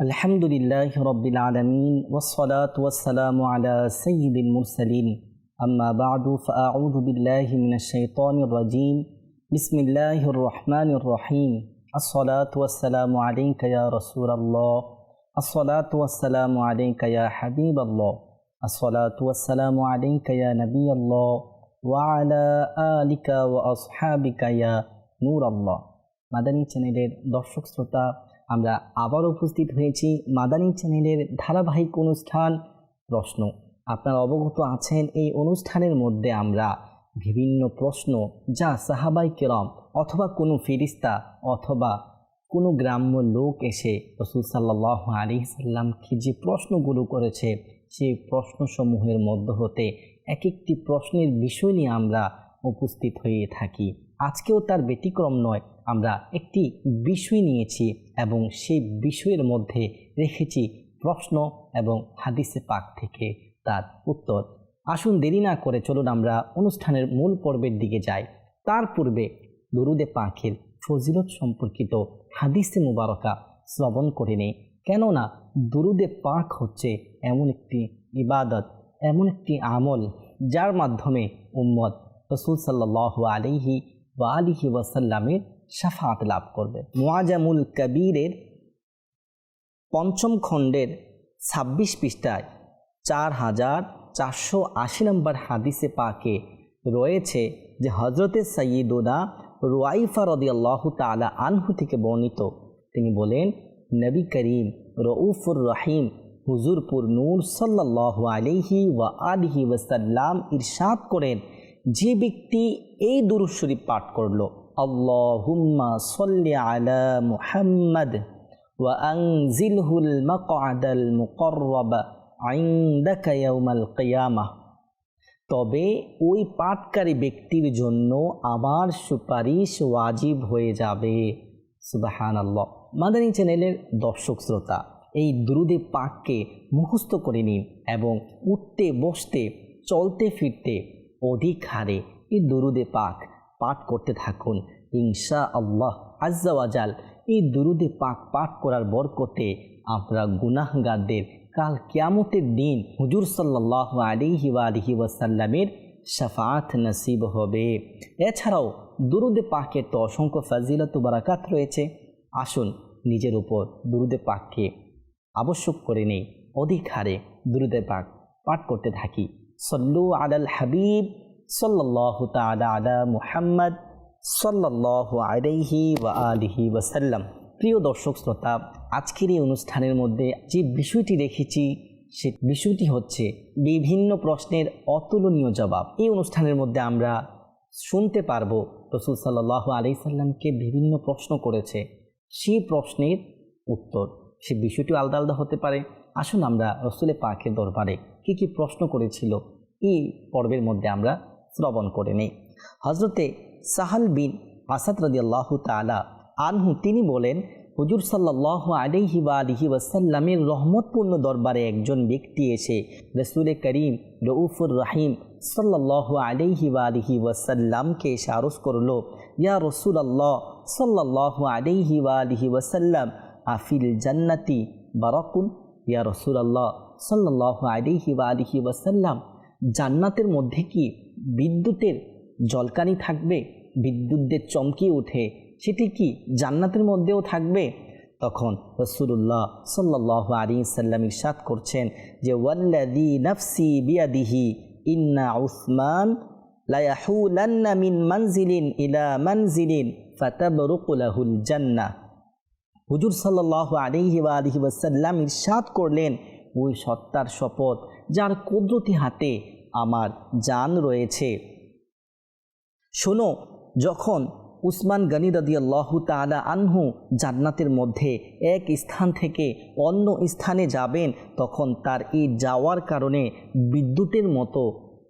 الحمد لله رب العالمين والصلاة والسلام على سيد المرسلين أما بعد فأعوذ بالله من الشيطان الرجيم بسم الله الرحمن الرحيم الصلاة والسلام عليك يا رسول الله الصلاة والسلام عليك يا حبيب الله الصلاة والسلام عليك يا نبي الله وعلى آلك وأصحابك يا নূর আল্লাহ মাদানী চ্যানেলের দর্শক শ্রোতা আমরা আবার উপস্থিত হয়েছি মাদানী চ্যানেলের ধারাবাহিক অনুষ্ঠান প্রশ্ন। আপনারা অবগত আছেন এই অনুষ্ঠানের মধ্যে আমরা বিভিন্ন প্রশ্ন যা সাহাবাই কেরম অথবা কোনো ফিরিস্তা অথবা কোনো গ্রাম্য লোক এসে রসুল সাল্লাহ আলী সাল্লামকে যে প্রশ্নগুলো করেছে, সেই প্রশ্নসমূহের মধ্য হতে এক একটি প্রশ্নের বিষয় নিয়ে আমরা উপস্থিত হয়ে থাকি। আজকেও তার ব্যতিক্রম নয়। আমরা একটি বিষয় নিয়েছি এবং সেই বিষয়ের মধ্যে রেখেছি প্রশ্ন এবং হাদিসে পাক থেকে তার উত্তর। আসুন দেরি না করে চলুন আমরা অনুষ্ঠানের মূল পর্বের দিকে যাই। তার পূর্বে দরুদে পাখের ফজিলত সম্পর্কিত হাদিসে মুবারকা শ্রবণ করে নেই। কেননা দরুদে পাক হচ্ছে এমন একটি ইবাদত, এমন একটি আমল যার মাধ্যমে উম্মত রসুল সাল্লাহ আলিহি বা আলিহি ওয়াসাল্লামের সাফাত লাভ করবে। মোয়াজামুল কবিরের পঞ্চম খণ্ডের ছাব্বিশ পৃষ্ঠায় চার হাজার চারশো আশি নম্বর হাদিসে পাকে রয়েছে যে হজরতে সঈদুনা রুয়াইফা রদিয়াল্লাহ তালা আনহু থেকে বর্ণিত। তিনি বলেন, নবী করিম, রউফুর রহিম, হুজুরপুর নূর সাল্লাহ আলিহি ওয়া আলিহি ওয়াসাল্লাম ইরশাদ করেন যে ব্যক্তি এই দুরুদ শরীফ পাঠ করল, আল্লাহুম্মা সল্লি আলা মুহাম্মদ আনজিলহুল মাকআদাল মুকররাব ইনদাকা ইয়াউমাল কিয়ামাহ তবে ওই পাঠকারী ব্যক্তির জন্য আমার সুপারিশ ওয়াজিব হয়ে যাবে। সুবাহান আল্লাহ মাদানী চ্যানেলের দর্শক শ্রোতা, এই দ্রুদে পাককে মুখস্থ করে নিন এবং উঠতে, বসতে, চলতে, ফিরতে অধিক হারে এই দরুদে পাক পাঠ করতে থাকুন। ইনশা আল্লাহ আজ্জাওয়াজাল এই দুরুদে পাক পাঠ করার বরকতে আমরা গুনাহগারদের কাল কিয়ামতের দিন হুজুর সাল্লাহ আলিহি আলিহি ওয়াসাল্লামের শাফাত নসিব হবে। এছাড়াও দুরুদে পাকের তো অসংখ্য ফাজিলত বারাকাত রয়েছে। আসুন নিজের উপর দুরুদে পাককে আবশ্যক করে নেই অধিক হারে দুরুদে পাক পাঠ করতে থাকি। সল্লু আলাল হাবিব সাল্লাহ তালা মুহাম্মদ সাল্লাহ আলাইহি ওয়া আলিহি ওয়াসাল্লাম। প্রিয় দর্শক শ্রোতা, আজকের এই অনুষ্ঠানের মধ্যে যে বিষয়টি রেখেছি সে বিষয়টি হচ্ছে বিভিন্ন প্রশ্নের অতুলনীয় জবাব। এই অনুষ্ঠানের মধ্যে আমরা শুনতে পারব রসুল সাল্লাহ আলি সাল্লামকে বিভিন্ন প্রশ্ন করেছে। সেই প্রশ্নের উত্তর, সে বিষয়টি আলাদা আলাদা হতে পারে। আসুন আমরা রসুলের পাকের দরবারে কী কী প্রশ্ন করেছিল এই পর্বের মধ্যে আমরা শ্রবণ করে নেই। হজরতে সাহাল বিন আসাদ রদি আল্লাহ তালা আনহু, তিনি বলেন, হুজুর সাল্লাহ আলিহি বা আলিহি ওয়াসাল্লামের রহমতপূর্ণ দরবারে একজন ব্যক্তি এসে রসুল করিম রউফুর রাহিম সাল্লাহ আলিহি বা আলিহি ওয়াসাল্লামকে এসে আরজ করল, ইয়া রসুল আল্লাহ সাল্লাহ আলিহি বা আলিহি ওয়াসাল্লাম, আফিল জান্নাতি বারাকুন, ইয়া রসুল আল্লাহ সাল্লাহ আলিহি বা আলিহি ওয়াসাল্লাম। জান্নাতের মধ্যে কি বিদ্যুতের জলকানি থাকবে? বিদ্যুৎদের চমকিয়ে ওঠে। সেটি কি জান্নাতের মধ্যেও থাকবে? তখন রসুল্লাহ সাল্লাহ আলী সাল্লাম ইরশাদ করছেন যে ওয়াল্লাদি নফসি বিয়াদিহি ইন্না উসমান মিন ইলা জান্নাহ হুজুর সাল্লাহ আলিহি করলেন, ওই সত্তার শপথ যার কুদরতি হাতে আমার জান রয়েছে। শোনো, যখন উসমান গনি রদিয়াল্লাহু তালা আনহু জান্নাতের মধ্যে এক স্থান থেকে অন্য স্থানে যাবেন, তখন তার এই যাওয়ার কারণে বিদ্যুতের মতো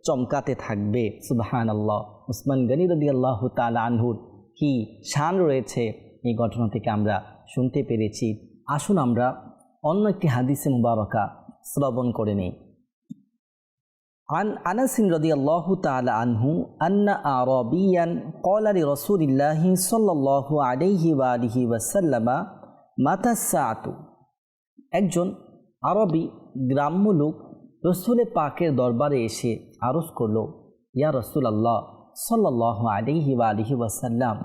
চমকাতে থাকবে। সুবাহান আল্লাহ উসমান গনি রদিয়াল্লাহু তালা আনহুর কি শান রয়েছে, এই ঘটনা থেকে আমরা শুনতে পেরেছি। আসুন আমরা অন্য একটি হাদিসে মুবারকা শ্রবণ করে নিই। عن أنس رضي الله تعالى عنه أن أعرابيا قال لرسول الله صلى الله عليه وآله وسلم متى الساعة একজন আরবি গ্রাম্য লোক রসুলের পাকের দরবারে এসে আরজ করল ইয়া রসুল আল্লাহ সাল্লাহ আলিহি বা আলিহি ওয়াসাল্লাম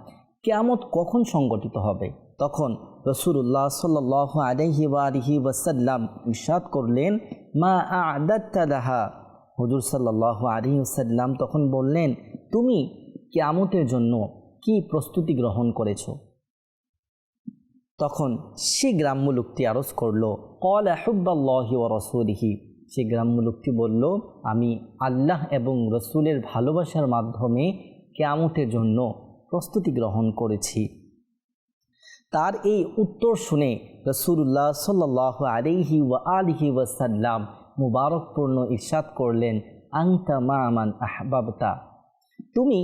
কেয়ামত কখন সংগঠিত হবে তখন রসুল্লাহ সাল্লাহ আলহি বা আলিহি ওয়াসাল্লাম ইরশাদ করলেন মা আদাত্তালাহা হুজুর সাল্লাহ আলহি ওসাল্লাম তখন বললেন, তুমি কেয়ামতের জন্য কি প্রস্তুতি গ্রহণ করেছ? তখন সে গ্রাম্য লোকটি আরজ করল কল আহব্বাল্লাহি ও রসুলিহি। সে গ্রাম্য লোকটি বলল, আমি আল্লাহ এবং রসুলের ভালোবাসার মাধ্যমে কেয়ামতের জন্য প্রস্তুতি গ্রহণ করেছি। তার এই উত্তর শুনে রসুল্লাহ সাল্লাহ আলিহি ওয়া আলিহি ওয়াসাল্লাম মুবারকপূর্ণ ইরশাদ করলেন আংতা মা আমান আহবাবতা। তুমি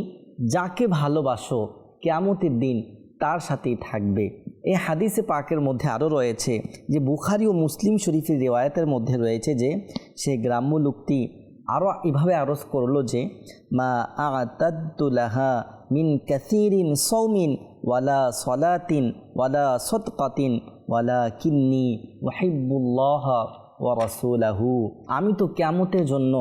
যাকে ভালোবাসো, কেয়ামতের দিন তার সাথেই থাকবে। এই হাদিসে পাকের মধ্যে আরও রয়েছে যে, বুখারি ও মুসলিম শরীফের রেওয়ায়তের মধ্যে রয়েছে যে, সে গ্রাম্য লোকটি আরও এভাবে আরজ করল যে, মা আতাদ্দুলাহা মিন কাসিরিন সৌমিন ওয়ালা সলাতিন ওয়ালা সৎকাতিন ওয়ালা কিন্নি ওয়াহিবুল্লাহ ওয়া রাসূলাহু, আমি তো কেমতের জন্য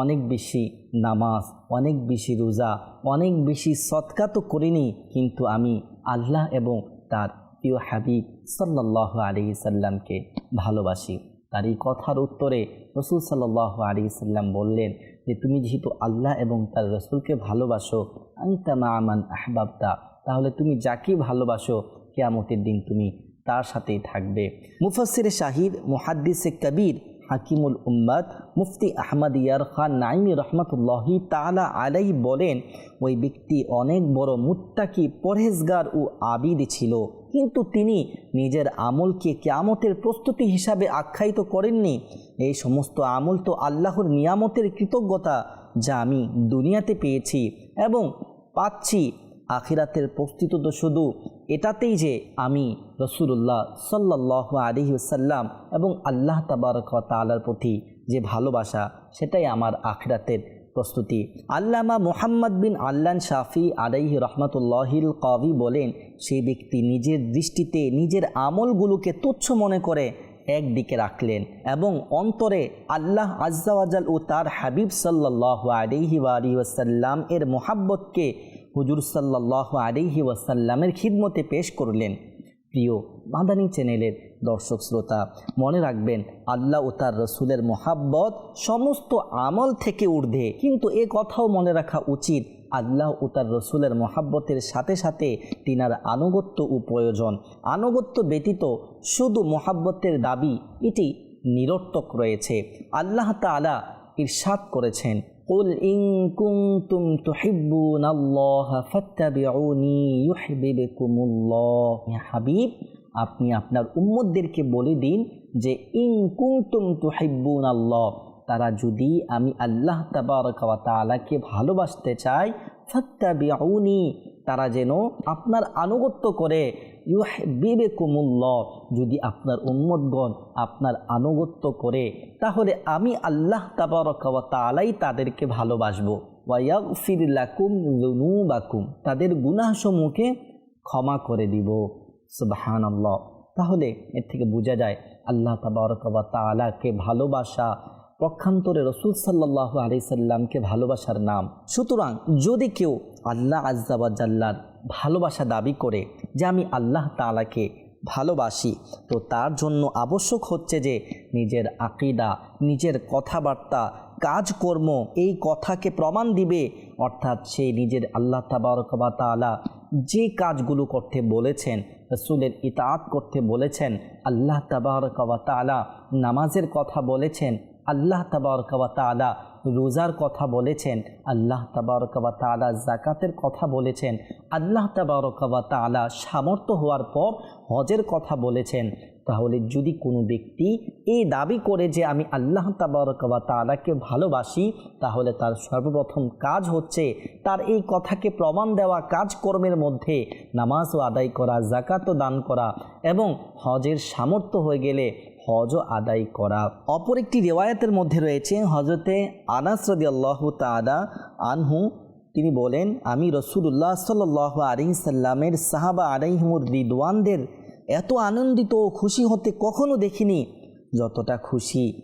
অনেক বেশি নামাজ, অনেক বেশি রোজা, অনেক বেশি সৎকা তো করিনি, কিন্তু আমি আল্লাহ এবং তার প্রিয় হাবিব সাল্লাহ আলী সাল্লামকে ভালোবাসি। তার এই কথার উত্তরে রসুল সাল্লাহ আলী সাল্লাম বললেন যে, তুমি যেহেতু আল্লাহ এবং তার রসুলকে ভালোবাসো আংতামা আমান আহবাবতা, তাহলে তুমি যাকে ভালোবাসো, কেয়ামতের দিন তুমি তার সাথেই থাকবে। মুফাসির শাহিদ, মুহাদ্দিসে কবির, হাকিমুল উম্মাদ, মুফতি আহমদ ইয়ার খান নাইমি রহমতুল্লাহি তালা আলাই বলেন, ওই ব্যক্তি অনেক বড় মুত্তাকি, পরহেজগার ও আবিদ ছিল। কিন্তু তিনি নিজের আমলকে কেয়ামতের প্রস্তুতি হিসাবে আখ্যায়িত করেননি। এই সমস্ত আমল তো আল্লাহর নিয়ামতের কৃতজ্ঞতা যা আমি দুনিয়াতে পেয়েছি এবং পাচ্ছি। আখিরাতের প্রস্তুত তো শুধু এটাতেই যে আমি রসুল্লাহ সাল্লাহ আলিহাসাল্লাম এবং আল্লাহ তাবারক তালার প্রতি যে ভালোবাসা, সেটাই আমার আখরাতের প্রস্তুতি। আল্লামা মোহাম্মদ বিন আল্লান শাফি আলাইহ রহমতুল্লাহিল কবি বলেন সেই ব্যক্তি নিজের দৃষ্টিতে নিজের আমলগুলোকে তুচ্ছ মনে করে একদিকে রাখলেন এবং অন্তরে আল্লাহ আজ্জাওয়াজাল ও তার হাবিব সাল্লাহ আলিহি আলী ওয়াসাল্লাম এর মোহাব্বতকে হুজুর সাল্লাহ আলিহি ওয়াসাল্লামের খিদমতে পেশ করলেন। প্রিয় মাদানী চ্যানেলের দর্শক শ্রোতা, মনে রাখবেন, আল্লাহ ও তার রসুলের মোহাব্বত সমস্ত আমল থেকে ঊর্ধ্বে। কিন্তু এ কথাও মনে রাখা উচিত, আল্লাহ ও তার রসুলের মহাব্বতের সাথে সাথে তিনার আনুগত্য ও প্রয়োজন। আনুগত্য ব্যতীত শুধু মোহাব্বতের দাবি, এটি নিরর্থক রয়েছে। আল্লাহ তালা ইরশাদ করেছেন قل إن كنتم تحبون الله فاتبعوني يحببكم الله يا حبيب আপনি আপনার উম্মতদেরকে বলে দিন যে ইন কুনতুম তুহিব্বুন আল্লাহ তারা যদি আমি আল্লাহ তাবারকালাকে ভালোবাসতে চাই ফাত্তাবিউনি তারা যেন আপনার আনুগত্য করে। ইউহিবে কুমুল্লাহ যদি আপনার উম্মতগণ আপনার আনুগত্য করে, তাহলে আমি আল্লাহ তাবারকালাই তাদেরকে ভালোবাসবো। ওয়াইয়াগফির লাকুম লুনুবাকুম তাদের গুনাহসমূহকে ক্ষমা করে দিব। সুবাহান তাহলে এর থেকে বোঝা যায়, আল্লাহ তাবারকাবা তালাকে ভালোবাসা পক্ষান্তরে রসুল সাল্লাহ আলি সাল্লামকে ভালোবাসার নাম। সুতরাং যদি কেউ আল্লাহ আজ্জাবাজাল্লার ভালোবাসা দাবি করে যে আমি আল্লাহ তালাকে ভালোবাসি, তো তার জন্য আবশ্যক হচ্ছে যে নিজের আকিদা, নিজের কথাবার্তা, কাজকর্ম এই কথাকে প্রমাণ দিবে। অর্থাৎ সেই নিজের আল্লাহ তাবারকবা তালা যে কাজগুলো করতে বলেছেন, রসুলের ইতাআত করতে বলেছেন, আল্লাহ তাবারকবা তালা নামাজের কথা বলেছেন আল্লাহ তাবারকবা তালা রোজার কথা বলেছেন, আল্লাহ তাবারকবা তালা জাকাতের কথা বলেছেন, আল্লাহ তাবারকবা তালা সামর্থ্য হওয়ার পর হজের কথা বলেছেন। তাহলে যদি কোনো ব্যক্তি এই দাবি করে যে আমি আল্লাহ তাবারকবা তালাকে ভালোবাসি, তাহলে তার সর্বপ্রথম কাজ হচ্ছে তার এই কথাকে প্রমাণ দেওয়া কাজকর্মের মধ্যে নামাজও আদায় করা জাকাতও দান করা এবং হজের সামর্থ্য হয়ে গেলে হজও আদায় করা। অপর একটি রেওয়ায়তের মধ্যে রয়েছে হজরতে আনাস রদি আল্লাহ তাদা আনহু। তিনি বলেন, আমি রসুল্লাহ সাল আলি সাল্লামের সাহাবা আলাইহিমুর রিদওয়ানদের এত আনন্দিত ও খুশি হতে কখনো দেখিনি, যতটা খুশি।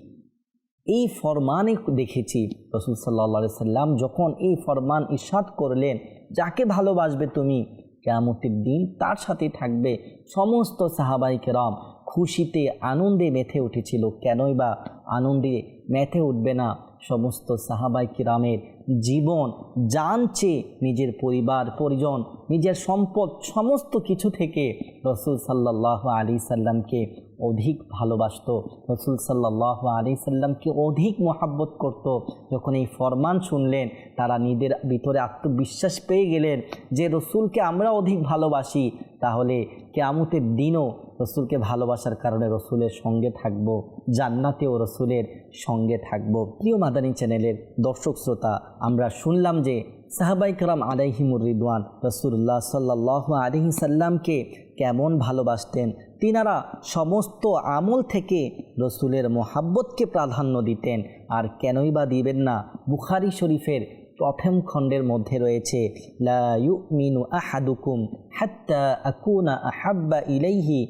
এই ফরমানে দেখেছি, রসুল সাল্লা সাল্লাম যখন এই ফরমান ইস্বাদ করলেন, যাকে ভালোবাসবে তুমি, কেয়ামতের দিন তার সাথে থাকবে সমস্ত সাহাবাই খুশিতে, আনন্দে মেথে উঠেছিল। কেনই বা আনন্দে মেথে উঠবে না সমস্ত সাহাবাই কিরামের জীবন? জানছে নিজের পরিবার, পরিজন, নিজের সম্পদ, সমস্ত কিছু থেকে রসুল সাল্লাহ আলী সাল্লামকে অধিক ভালোবাসত। রসুল সাল্লাহ আলী সাল্লামকে অধিক মহাব্বত করত। যখন এই ফরমান শুনলেন, তারা নিজের ভিতরে আত্মবিশ্বাস পেয়ে গেলেন যে, রসুলকে আমরা অধিক ভালোবাসি, তাহলে কেয়ামতের দিনও রসুলকে ভালোবাসার কারণে রসুলের সঙ্গে থাকব, জান্নাতেও রসুলের সঙ্গে থাকব। প্রিয় মাদানী চ্যানেলের দর্শক শ্রোতা, আমরা শুনলাম যে সাহাবাই কালাম আলাইহিমুর রিদওয়ান রসুল্লাহ সাল্লাহ আলহি সাল্লামকে কেমন ভালোবাসতেন? তিনারা সমস্ত আমল থেকে রসুলের মোহাব্বতকে প্রাধান্য দিতেন। আর কেনই বা দিবেন না? বুখারি শরীফের প্রথম খণ্ডের মধ্যে রয়েছে, লা আহাদুকুম ইলাইহি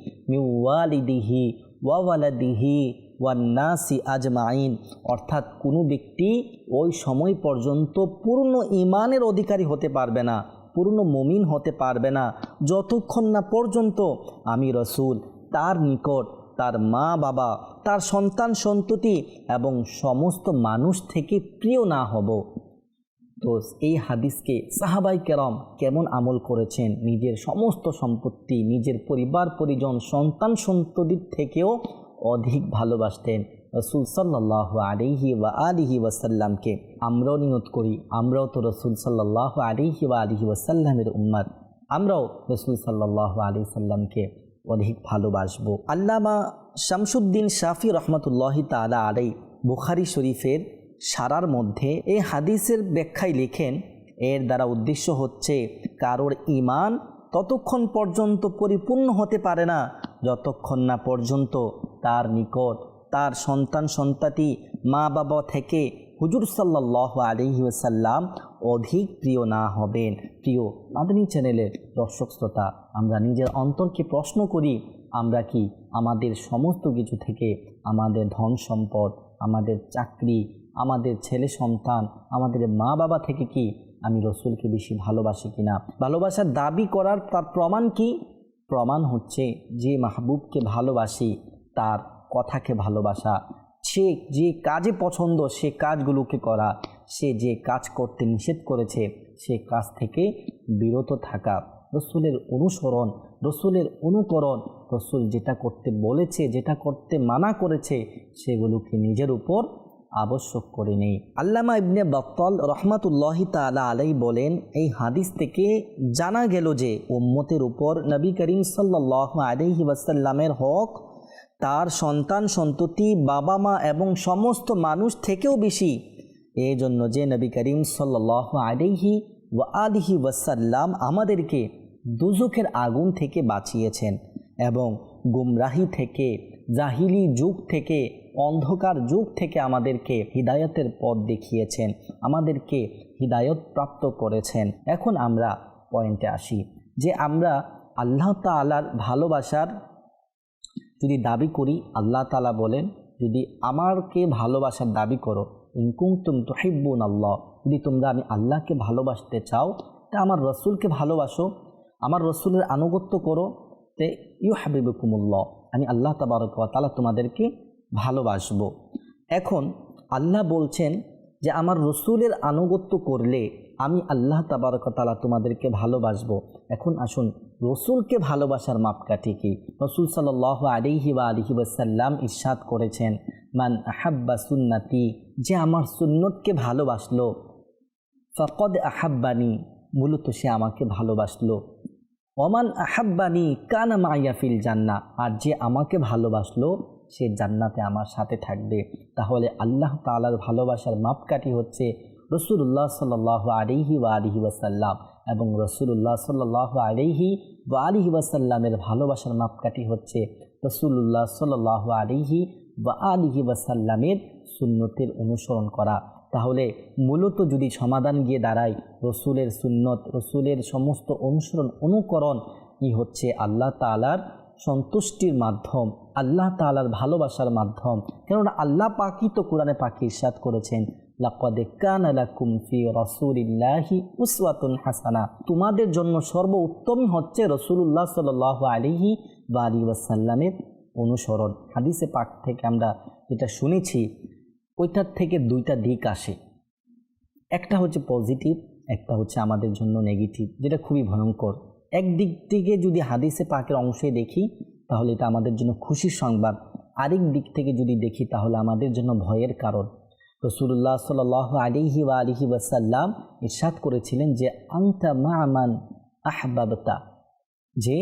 ওয়ান্নাসি আজমাইন অর্থাৎ কোনো ব্যক্তি ওই সময় পর্যন্ত পূর্ণ ইমানের অধিকারী হতে পারবে না, পূর্ণ মমিন হতে পারবে না, যতক্ষণ না পর্যন্ত আমি রসুল, তার নিকট, তার মা বাবা তার সন্তান সন্ততি এবং সমস্ত মানুষ থেকে প্রিয় না হব। তো এই হাদিসকে সাহাবাই কেরম কেমন আমল করেছেন? নিজের সমস্ত সম্পত্তি, নিজের পরিবার, পরিজন, সন্তান সন্ততির থেকেও অধিক ভালোবাসতেন রসুল সাল্লাহ আলিহি ওয়া আলিহি ওয়াসাল্লামকে। আমরাও নিয়ত করি, আমরাও তো রসুল সাল্লাহ আলিহি ওয়া আলিহি ওয়াসাল্লামের উম্মাদ। আমরাও রসুল সাল্লাহ আলি সাল্লামকে অধিক ভালোবাসবো। আল্লামা শামসুদ্দিন শাফি রহমতুল্লাহ তালা আলাই বুখারি শরীফের সারার মধ্যে এই হাদিসের ব্যাখ্যায় লিখেন, এর দ্বারা উদ্দেশ্য হচ্ছে কারোর ইমান ততক্ষণ পর্যন্ত পরিপূর্ণ হতে পারে না, যতক্ষণ না পর্যন্ত তার নিকট তার সন্তান সন্তাতি মা বাবা থেকে হুজুর সাল্লাহ আলহি সাল্লাম অধিক প্রিয় না হবেন। প্রিয় মাদানী চ্যানেলের দর্শক শ্রোতা, আমরা নিজের অন্তরকে প্রশ্ন করি, আমরা কি আমাদের সমস্ত কিছু থেকে আমাদের ধন সম্পদ, আমাদের চাকরি আমাদের ছেলে সন্তান, আমাদের মা বাবা থেকে কি আমি রসুলকে বেশি ভালোবাসি কিনা ভালোবাসার দাবি করার তার প্রমাণ কি? প্রমাণ হচ্ছে যে মাহবুবকে ভালোবাসি, তার কথাকে ভালোবাসা। সে যে কাজে পছন্দ, সে কাজগুলোকে করা। সে যে কাজ করতে নিষেধ করেছে, সে কাজ থেকে বিরত থাকা। রসুলের অনুসরণ, রসুলের অনুকরণ, রসুল যেটা করতে বলেছে, যেটা করতে মানা করেছে, সেগুলোকে নিজের উপর আবশ্যক করে নেই। আল্লামা ইবনে বক্তল রহমাতুল্লাহি তালা আলাই বলেন, এই হাদিস থেকে জানা গেল যে উম্মতের উপর নবী করিম সাল্লাহ আলহি ওয়াসাল্লামের হক, তার সন্তান সন্ততি, বাবা মা এবং সমস্ত মানুষ থেকেও বেশি। এই জন্য যে নবী করিম সাল্লাহ আলিহি ওয়া আলিহি ওয়াসাল্লাম আমাদেরকে দুজুখের আগুন থেকে বাঁচিয়েছেন এবং গুমরাহি থেকে, জাহিলি যুগ থেকে অন্ধকার যুগ থেকে আমাদেরকে হৃদায়তের পথ দেখিয়েছেন, আমাদেরকে হৃদায়ত প্রাপ্ত করেছেন। এখন আমরা পয়েন্টে আসি যে আমরা আল্লাহ তালার ভালোবাসার যদি দাবি করি, আল্লাহ তালা বলেন, যদি আমারকে ভালোবাসার দাবি করো ইনকুম তুম তোহিব্বুন আল্লাহ যদি তোমরা আমি আল্লাহকে ভালোবাসতে চাও, তা আমার রসুলকে ভালোবাসো, আমার রসুলের আনুগত্য করো, তে ইউ হাবিবুকুমুল্লাহ আমি আল্লাহ তাবারক তালা তোমাদেরকে ভালোবাসবো। এখন আল্লাহ বলছেন যে, আমার রসুলের আনুগত্য করলে আমি আল্লাহ তাবারক তালা তোমাদেরকে ভালোবাসবো। এখন আসুন, রসুলকে ভালোবাসার মাপকাঠি কি? রসুল সাল আলিহি বা আলিহি ওয়াসাল্লাম ইস্বাদ করেছেন, মান আহাব্বা সুন্নাতি, যে আমার সুন্নতকে ভালোবাসলো, ফকদ আহাব্বানি, মূলত সে আমাকে ভালোবাসলো। অমান আহাব্বানি কানা মাইয়াফিল জান্না আর যে আমাকে ভালোবাসলো সে জান্নাতে আমার সাথে থাকবে। তাহলে আল্লাহ তালার ভালোবাসার মাপকাঠি হচ্ছে রসুল্লাহ সাল আলিহি ওয়া আলিহি ওয়াসাল্লাম এবং রসুল্লাহ সাল আলিহি বা আলিহি ওয়াসাল্লামের ভালোবাসার মাপকাঠি হচ্ছে রসুল্লাহ সাল আলিহি বা আলিহি ওয়াসাল্লামের সুন্নতের অনুসরণ করা। তাহলে মূলত যদি সমাধান গিয়ে দাঁড়ায়, রসুলের সুন্নত, রসুলের সমস্ত অনুসরণ, অনুকরণ ই হচ্ছে আল্লাহ তালার সন্তুষ্টির মাধ্যম। আল্লাহ তালার ভালোবাসার মাধ্যম। কেননা আল্লাহ পাকি তো কোরআনে পাকি ইরশাদ করেছেন। হাসানা। তোমাদের জন্য সর্বোত্তমই হচ্ছে রসুলুল্লাহ সাল্লাল্লাহু আলাইহি ওয়া আলিহি ওয়াসাল্লামের অনুসরণ। হাদিসে পাক থেকে আমরা যেটা শুনেছি, ওইটার থেকে দুইটা দিক আসে। একটা হচ্ছে পজিটিভ, একটা হচ্ছে আমাদের জন্য নেগেটিভ, যেটা খুবই ভয়ঙ্কর। একদিক থেকে যদি হাদিসে পাকের অংশে দেখি তাহলে এটা আমাদের জন্য খুশির সংবাদ। আরেক দিক থেকে যদি দেখি, তাহলে আমাদের জন্য ভয়ের কারণ। রসুল্লাহ সাল আলিহি ওয়া আলিহি ওয়াসাল্লাম ইরশাদ করেছিলেন যে আংতা মামান আহবাবতা যে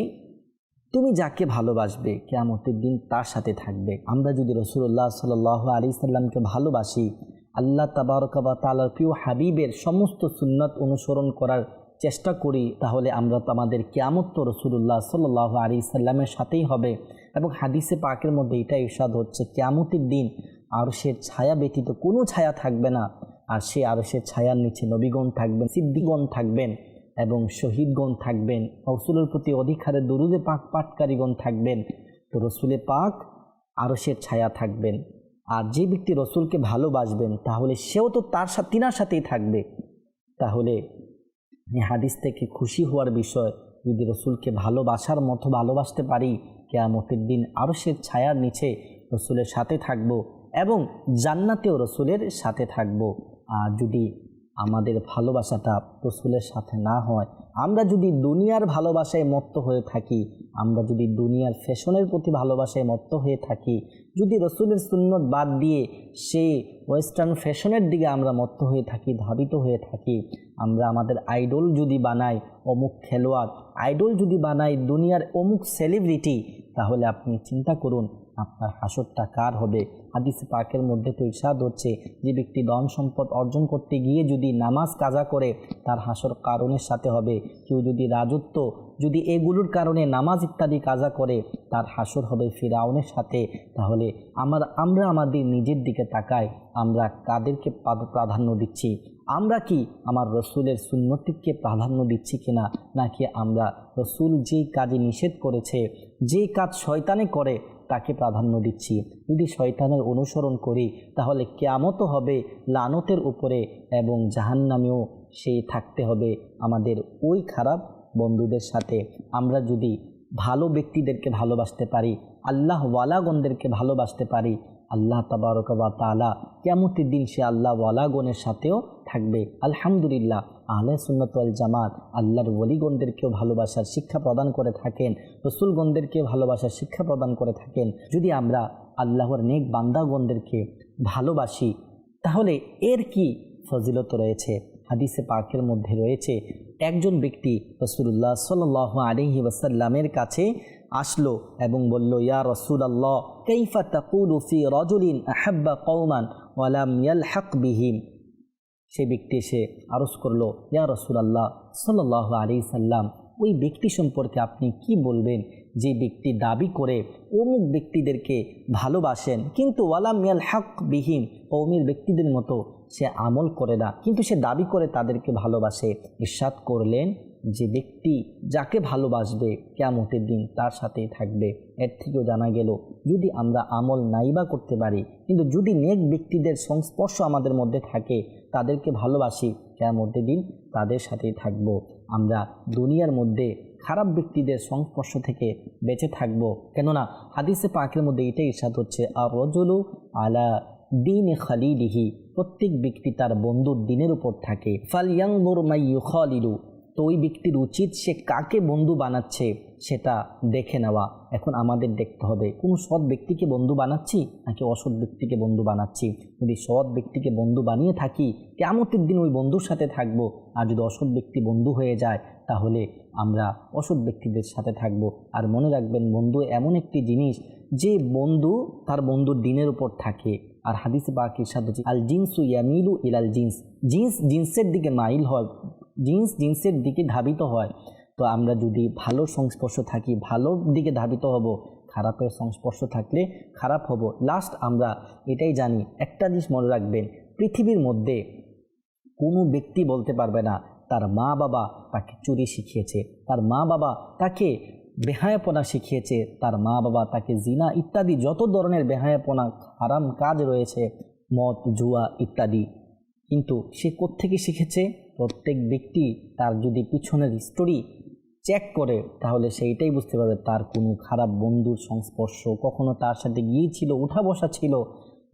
তুমি যাকে ভালোবাসবে, কেয়ামতের দিন তার সাথে থাকবে। আমরা যদি রসুল্লাহ সাল আলি সাল্লামকে ভালোবাসি, আল্লাহ তাবারকাবা তালার প্রিয় হাবিবের সমস্ত সুন্নত অনুসরণ করার চেষ্টা করি তাহলে আমরা তো আমাদের কেয়ামত তো রসুল্লাহ সাল্লাহ আলি সাল্লামের সাথেই হবে। এবং হাদিসে পাকের মধ্যে এটা ইরশাদ হচ্ছে, কেয়ামতের দিন আরশের ছায়া ব্যতীত কোনো ছায়া থাকবে না। আর সে আরশের ছায়ার নিচে নবীগণ থাকবেন, সিদ্দিগণ থাকবেন এবং শহীদগণ থাকবেন। রসুলের প্রতি অধিকারে দরুদে পাক পাটকারীগণ থাকবেন। তো রসুলে পাক আরশের ছায়া থাকবেন। আর যে ব্যক্তি রসুলকে ভালোবাসবেন, তাহলে সেও তো তার সাথে তিনার সাথেই থাকবে। তাহলে এই হাদিস থেকে খুশি হওয়ার বিষয়, যদি রসুলকে ভালোবাসার মতো ভালোবাসতে পারি, কেয়ামতের দিন আরও সে ছায়ার নিচে রসুলের সাথে থাকব এবং জান্নাতেও রসুলের সাথে থাকব। আর যদি আমাদের ভালোবাসাটা রসুলের সাথে না হয়, আমরা যদি দুনিয়ার ভালোবাসায় মত্ত হয়ে থাকি, আমরা যদি দুনিয়ার ফ্যাশনের প্রতি ভালোবাসায় মত্ত হয়ে থাকি, যদি রসুলের সুন্নত বাদ দিয়ে সেই ওয়েস্টার্ন ফ্যাশনের দিকে আমরা মত্ত হয়ে থাকি, ধাবিত হয়ে থাকি আমরা আমাদের আইডল যদি বানাই অমুক খেলোয়াড় আইডল যদি বানাই দুনিয়ার অমুক সেলিব্রিটি তাহলে আপনি চিন্তা করুন আপনার হাসরটা কার হবে। হাদিস পাকের মধ্যে তো ইসাদ হচ্ছে, যে ব্যক্তি ধন সম্পদ অর্জন করতে গিয়ে যদি নামাজ কাজা করে, তার হাসর কারণের সাথে হবে। কেউ যদি রাজত্ব যদি এগুলোর কারণে নামাজ ইত্যাদি কাজা করে, তার হাসর হবে ফিরাউনের সাথে। তাহলে আমার, আমরা আমাদের নিজের দিকে তাকাই, আমরা কাদেরকে প্রাধান্য দিচ্ছি? আমরা কি আমার রসুলের সুন্নতিকে প্রাধান্য দিচ্ছি কিনা? নাকি আমরা রসুল যেই কাজে নিষেধ করেছে যে কাজ শয়তানে করে, তাকে প্রাধান্য দিচ্ছি? যদি শয়তানের অনুসরণ করি, তাহলে কেয়ামতও হবে লানতের উপরে এবং জাহান্নামেও সেই থাকতে হবে আমাদের ওই খারাপ বন্ধুদের সাথে আমরা যদি ভালো ব্যক্তিদেরকে ভালোবাসতে পারি, আল্লাহ ওয়ালাগণদেরকে ভালোবাসতে পারি, আল্লাহ তাবারকবা তালা কেমতের দিন সে আল্লাহ ওয়ালাগণের সাথেও থাকবে। আলহামদুলিল্লাহ, আহলে সুন্নতল জামাত আল্লাহর ওলিগণদেরকেও ভালোবাসার শিক্ষা প্রদান করে থাকেন, রসুলগণদেরকেও ভালোবাসার শিক্ষা প্রদান করে থাকেন। যদি আমরা আল্লাহর নেক বান্দাগণদেরকে ভালোবাসি, তাহলে এর কি ফজিলত রয়েছে? হাদিসে পাকের মধ্যে রয়েছে, একজন ব্যক্তি রসুল্লাহ সাল আলহি ওসাল্লামের কাছে আসলো এবং বলল, ইয়া রসুল আল্লাহ কৈফা তাকুল ফি রজুলিন আহাব্বা কৌমান ওয়ালাম ইয়ালহাক বিহিম? সে ব্যক্তি এসে আরজ করল, ইয়া রসুল আল্লাহ সাল্লাহ আলি সাল্লাম ওই ব্যক্তি সম্পর্কে আপনি কি বলবেন? যে ব্যক্তি দাবি করে অমুক ব্যক্তিদেরকে ভালোবাসেন, কিন্তু ওয়ালাম ইয়াল হক বিহীন কৌমির ব্যক্তিদের মতো সে আমল করে না, কিন্তু সে দাবি করে তাদেরকে ভালোবাসে। ইস্বাদ করলেন যে ব্যক্তি যাকে ভালোবাসবে কেমতের দিন তার সাথেই থাকবে। এর থেকেও জানা গেল, যদি আমরা আমল নাইবা করতে পারি, কিন্তু যদি নেক ব্যক্তিদের সংস্পর্শ আমাদের মধ্যে থাকে, তাদেরকে ভালোবাসি কেমতের দিন তাদের সাথেই থাকব। আমরা দুনিয়ার মধ্যে খারাপ ব্যক্তিদের সংস্পর্শ থেকে বেঁচে থাকব। কেননা হাদিসে পাকের মধ্যে এটাই ইসাদ হচ্ছে আর রজলু আলা দিন খালিলিহি প্রত্যেক ব্যক্তি তার বন্ধুর দিনের উপর থাকে। ফাল ইয়াং ফালিয়াংবর মাই খালিলু তো ওই ব্যক্তির উচিত সে কাকে বন্ধু বানাচ্ছে সেটা দেখে নেওয়া। এখন আমাদের দেখতে হবে, কোন সৎ ব্যক্তিকে বন্ধু বানাচ্ছি নাকি অসৎ ব্যক্তিকে বন্ধু বানাচ্ছি? যদি সৎ ব্যক্তিকে বন্ধু বানিয়ে থাকি কেমতের দিন ওই বন্ধুর সাথে থাকব আর যদি অসৎ ব্যক্তি বন্ধু হয়ে যায়, তাহলে আমরা অসৎ ব্যক্তিদের সাথে থাকব। আর মনে রাখবেন বন্ধু এমন একটি জিনিস, যে বন্ধু তার বন্ধুর দিনের উপর থাকে। আর হাদিসে বাকির সাথে আল জিন্সু ইয়ামিলু ইলাল জিন্স। জিন্স জিন্সের দিকে মাইল হয় জিন্স, জিন্সের দিকে ধাবিত হয়। তো আমরা যদি ভালো সংস্পর্শ থাকি ভালোর দিকে ধাবিত হব, খারাপের সংস্পর্শ থাকলে খারাপ হব। লাস্ট আমরা এটাই জানি, একটা জিনিস মনে রাখবেন, পৃথিবীর মধ্যে কোনো ব্যক্তি বলতে পারবে না, তার মা বাবা তাকে চুরি শিখিয়েছে, তার মা বাবা তাকে বেহায়াপনা শিখিয়েছে, তার মা বাবা তাকে জিনা ইত্যাদি যত ধরনের বেহায়াপনা, হারাম কাজ রয়েছে, মদ, জুয়া ইত্যাদি। কিন্তু সে কোত্থেকে শিখেছে? প্রত্যেক ব্যক্তি তার যদি পিছনের স্টোরি চেক করে, তাহলে সেইটাই বুঝতে পারবে তার কোনো খারাপ বন্ধুর সংস্পর্শ। কখনো তার সাথে গিয়েছিল, উঠা বসা ছিল,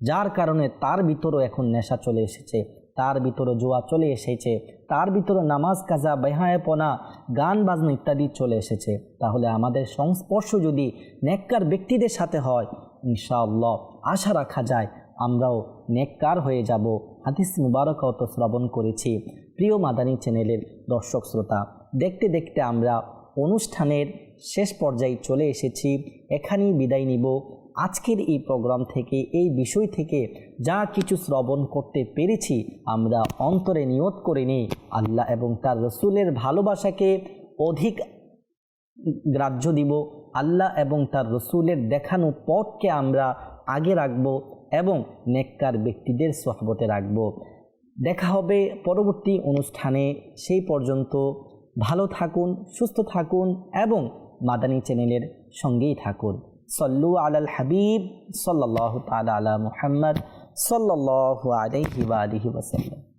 যার কারণে তার ভিতরও এখন নেশা চলে এসেছে, তার ভিতরে জোয়া চলে এসেছে, তার ভিতরে নামাজ কাজা, বেহায়াপনা, গান বাজনা ইত্যাদি চলে এসেছে। তাহলে আমাদের সংস্পর্শ যদি নেককার ব্যক্তিদের সাথে হয়, ইনশাআল্লাহ আশা রাখা যায়, আমরাও নেককার হয়ে যাব। হাদিস মুবারকত শ্রবণ করেছি। প্রিয় মাদানী চ্যানেলের দর্শক শ্রোতা, দেখতে দেখতে আমরা অনুষ্ঠানের শেষ পর্যায়ে চলে এসেছি। এখানেই বিদায় নিব। আজকের এই প্রোগ্রাম থেকে, এই বিষয় থেকে যা কিছু শ্রবণ করতে পেরেছি আমরা অন্তরে নিয়ত করে নিই। আল্লাহ এবং তার রসুলের ভালোবাসাকে অধিক গ্রাহ্য দিব। আল্লাহ এবং তার রসুলের দেখানো পথকে আমরা আগে রাখব এবং নেককার ব্যক্তিদের সহবতে রাখব। দেখা হবে পরবর্তী অনুষ্ঠানে। সেই পর্যন্ত ভালো থাকুন, সুস্থ থাকুন এবং মাদানী চ্যানেলের সঙ্গেই থাকুন। সল্লু আলাল হাবিব সাল্লাহ তালা আলা মুহাম্মদ সাল্লাহ আলিহি ওয়াসাল্লাম